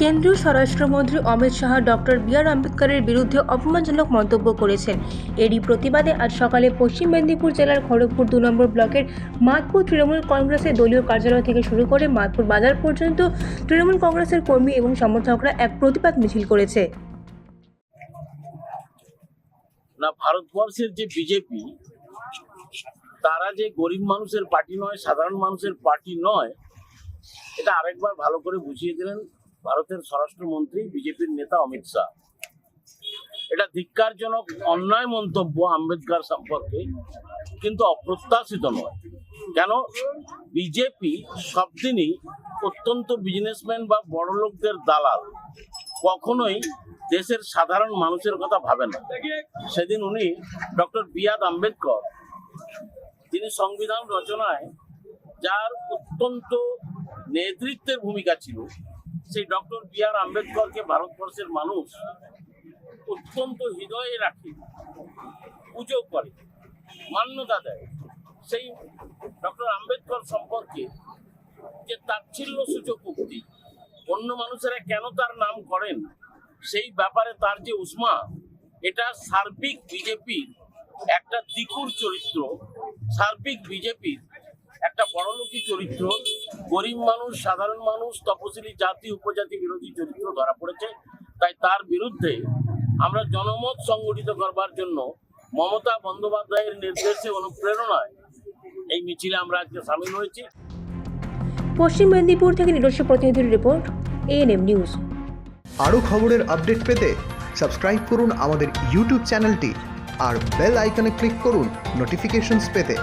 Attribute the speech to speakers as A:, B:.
A: কেন্দ্রীয় স্বরাষ্ট্রমন্ত্রী Amit Shah, doctor B R আম্বেদকরের বিরুদ্ধে অপমানজনক মন্তব্য করেছেন। এরই প্রতিবাদে আজ সকালে পশ্চিম মেদিনীপুর জেলার খড়গপুর দু নম্বর ব্লকের মাতপুর তৃণমূল কংগ্রেসের দলীয় কার্যালয় থেকে শুরু করে মাতপুর বাজার পর্যন্ত তৃণমূল কংগ্রেসের কর্মী এবং সমর্থকরা এক প্রতিবাদ মিছিল করেছে।
B: না, ভারতবর্ষের যে বিজেপি, তারা যে গরিব মানুষের পার্টি নয়, সাধারণ মানুষের পার্টি নয়, এটা আরেকবার ভালো করে বুঝিয়ে দিলেন ভারতের স্বরাষ্ট্রমন্ত্রী, বিজেপির নেতা অমিত শাহ। এটা ধিক্কারজনক, অন্যায় মন্তব্য আম্বেদকর সম্পর্কে, কিন্তু অপ্রত্যাশিত নয়। কেন? বিজেপি সবদিনই অত্যন্ত বিজনেসম্যান বা বড় লোকদের দালাল। কখনোই দেশের সাধারণ মানুষের কথা ভাবে না। সেদিন উনি ডক্টর বি আর আম্বেদকর, তিনি সংবিধান রচনায় যার অত্যন্ত নেতৃত্বের ভূমিকা ছিল সেই ডক্টর বি আর আম্বেদকরকে ভারতবর্ষের মানুষ অত্যন্ত হৃদয়ে রাখে, পুজো করে, মান্যতা দেয়। সেই ডক্টর আম্বেদকর সম্পর্কে যে তাচ্ছিল্য সূচক উক্তি, অন্য মানুষেরা কেন তার নাম করেন, সেই ব্যাপারে তার যে উষ্মা, এটা সার্বিক বিজেপির একটা দিকুর চরিত্র, সার্বিক বিজেপির একটা বড়লোকী চরিত্র গরিব মানুষ সাধারণ মানুষ তপশিলি জাতি উপজাতি বিরোধী চরিত্র ধরা পড়েছে। তাই তার বিরুদ্ধে আমরা জনমত সংগঠিত করবার জন্য মমতা বন্দ্যোপাধ্যায়ের নির্দেশে অনুপ্রেরণায় এই মিছিলে আমরা আজকে সামিল হয়েছি।
A: পশ্চিম মেদিনীপুর থেকে নিজস্ব প্রতিনিধির রিপোর্ট এএনএম নিউজ
C: আরও খবরের আপডেট পেতে সাবস্ক্রাইব করুন আমাদের ইউটিউব চ্যানেলটি আর বেল আইকনে ক্লিক করুন নোটিফিকেশনস পেতে।